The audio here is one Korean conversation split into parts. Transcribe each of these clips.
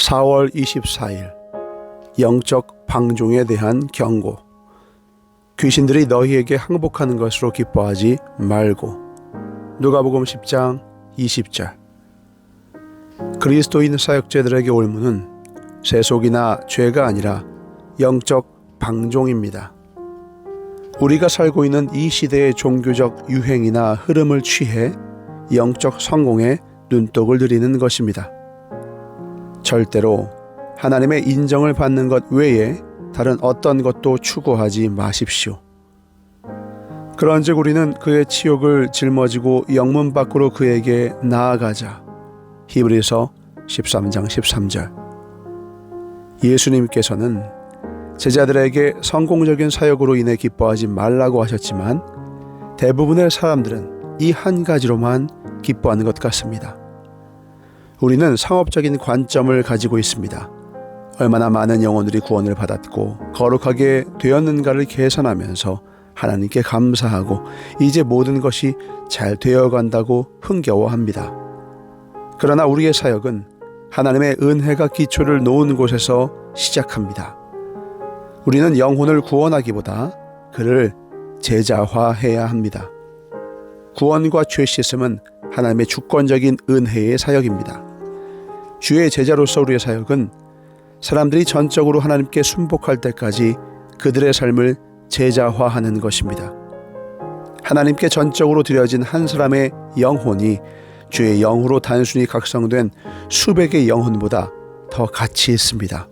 4월 24일 영적 방종에 대한 경고 귀신들이 너희에게 항복하는 것으로 기뻐하지 말고 누가복음 10장 20절 그리스도인 사역자들에게 올무는 세속이나 죄가 아니라 영적 방종입니다. 우리가 살고 있는 이 시대의 종교적 유행이나 흐름을 취해 영적 성공에 눈독을 들이는 것입니다. 절대로 하나님의 인정을 받는 것 외에 다른 어떤 것도 추구하지 마십시오. 그런즉 우리는 그의 치욕을 짊어지고 영문 밖으로 그에게 나아가자. 히브리서 13장 13절. 예수님께서는 제자들에게 성공적인 사역으로 인해 기뻐하지 말라고 하셨지만 대부분의 사람들은 이 한 가지로만 기뻐하는 것 같습니다. 우리는 상업적인 관점을 가지고 있습니다. 얼마나 많은 영혼들이 구원을 받았고 거룩하게 되었는가를 계산하면서 하나님께 감사하고 이제 모든 것이 잘 되어 간다고 흥겨워합니다. 그러나 우리의 사역은 하나님의 은혜가 기초를 놓은 곳에서 시작합니다. 우리는 영혼을 구원하기보다 그를 제자화해야 합니다. 구원과 죄 씻음은 하나님의 주권적인 은혜의 사역입니다. 주의 제자로서 우리의 사역은 사람들이 전적으로 하나님께 순복할 때까지 그들의 삶을 제자화하는 것입니다. 하나님께 전적으로 드려진 한 사람의 영혼이 주의 영으로 단순히 각성된 수백의 영혼보다 더 가치 있습니다.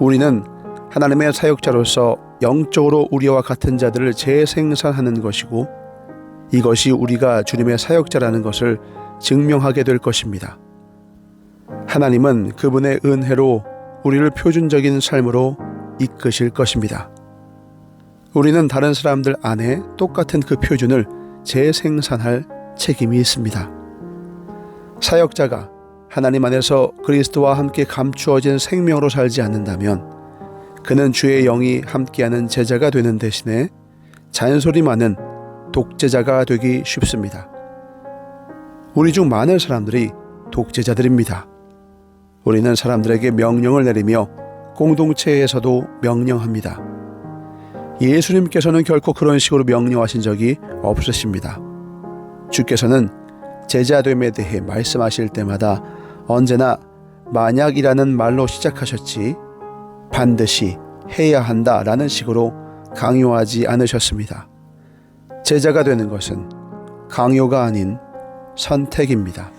우리는 하나님의 사역자로서 영적으로 우리와 같은 자들을 재생산하는 것이고 이것이 우리가 주님의 사역자라는 것을 증명하게 될 것입니다. 하나님은 그분의 은혜로 우리를 표준적인 삶으로 이끄실 것입니다. 우리는 다른 사람들 안에 똑같은 그 표준을 재생산할 책임이 있습니다. 사역자가 하나님 안에서 그리스도와 함께 감추어진 생명으로 살지 않는다면 그는 주의 영이 함께하는 제자가 되는 대신에 잔소리 많은 독재자가 되기 쉽습니다. 우리 중 많은 사람들이 독재자들입니다. 우리는 사람들에게 명령을 내리며 공동체에서도 명령합니다. 예수님께서는 결코 그런 식으로 명령하신 적이 없으십니다. 주께서는 제자됨에 대해 말씀하실 때마다 언제나 만약이라는 말로 시작하셨지 반드시 해야 한다 라는 식으로 강요하지 않으셨습니다. 제자가 되는 것은 강요가 아닌 선택입니다.